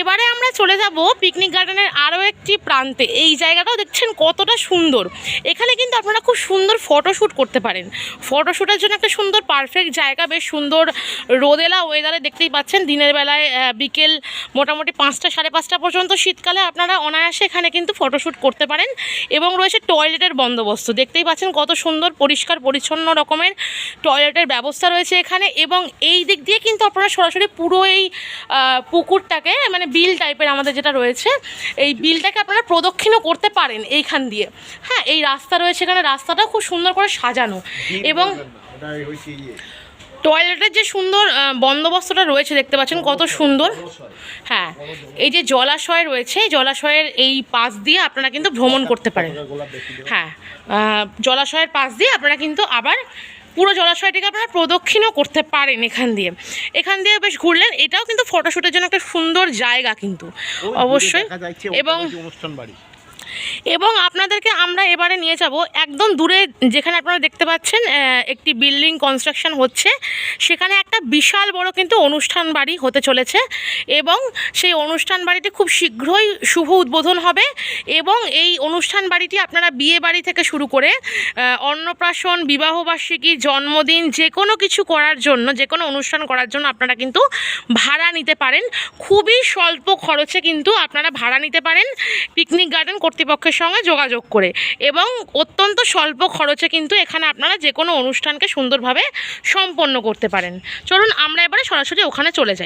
এবারে আমরা চলে যাব পিকনিক গার্ডেনের আরও একটি প্রান্তে। এই জায়গাটাও দেখছেন কতটা সুন্দর। এখানে কিন্তু আপনারা খুব সুন্দর ফটোশ্যুট করতে পারেন। ফটোশ্যুটের জন্য একটা সুন্দর পারফেক্ট জায়গা, বেশ সুন্দর রোদেলা ওয়েদারে দেখতেই পাচ্ছেন। দিনের বেলায় বিকেল মোটামুটি পাঁচটা, সাড়ে পাঁচটা পর্যন্ত শীতকালে আপনারা অনায়াসে এখানে কিন্তু ফটোশ্যুট করতে পারেন। এবং রয়েছে টয়লেটের বন্দোবস্ত। দেখতেই পাচ্ছেন কত সুন্দর, পরিষ্কার, পরিচ্ছন্ন রকমের টয়লেটের ব্যবস্থা রয়েছে এখানে। এবং এই দিক দিয়ে কিন্তু আপনারা সরাসরি পুরো এই পুকুরটাকে মানে বিল টাইপের আমাদের যেটা রয়েছে এই বিলটাকে আপনারা প্রদক্ষিণও করতে পারেন এইখান দিয়ে। হ্যাঁ এই রাস্তা রয়েছে এখানে রাস্তাটা খুব সুন্দর করে সাজানো। এবং ইয়ে। টয়লেটের যে সুন্দর বন্দোবস্তটা রয়েছে দেখতে পাচ্ছেন কত সুন্দর। হ্যাঁ এই যে জলাশয় রয়েছে এই জলাশয়ের এই পাশ দিয়ে আপনারা কিন্তু ভ্রমণ করতে পারেন। হ্যাঁ জলাশয়ের পাশ দিয়ে আপনারা কিন্তু আবার পুরো জলাশয়টিকে আপনারা প্রদক্ষিণও করতে পারেন এখান দিয়ে। এখান দিয়ে বেশ ঘুরলেন এটাও কিন্তু ফটোশ্যুটের জন্য একটা সুন্দর জায়গা কিন্তু। অবশ্যই। এবং অনুষ্ঠান বাড়ি। এবং আপনাদেরকে আমরা এবারে নিয়ে যাব একদম দূরে যেখানে আপনারা দেখতে পাচ্ছেন একটি বিল্ডিং কনস্ট্রাকশন হচ্ছে। সেখানে একটা বিশাল বড় কিন্তু অনুষ্ঠান বাড়ি হতে চলেছে এবং সেই অনুষ্ঠান বাড়িটি খুব শীঘ্রই শুভ উদ্বোধন হবে এবং এই অনুষ্ঠান বাড়িটি আপনারা বিয়ে বাড়ি থেকে শুরু করে অন্নপ্রাশন, বিবাহবার্ষিকী, জন্মদিন যে কোনো কিছু করার জন্য যে কোনো অনুষ্ঠান করার জন্য আপনারা কিন্তু ভাড়া নিতে পারেন। খুবই স্বল্প খরচে কিন্তু আপনারা ভাড়া নিতে পারেন। পিকনিক গার্ডেন কর্তৃপক্ষের সঙ্গে যোগাযোগ করে। এবং অত্যন্ত স্বল্প খরচে কিন্তু এখানে আপনারা যে কোনো অনুষ্ঠানকে সুন্দরভাবে সম্পন্ন করতে পারেন। চলুন আমরা এবারে সরাসরি ওখানে চলে যাই।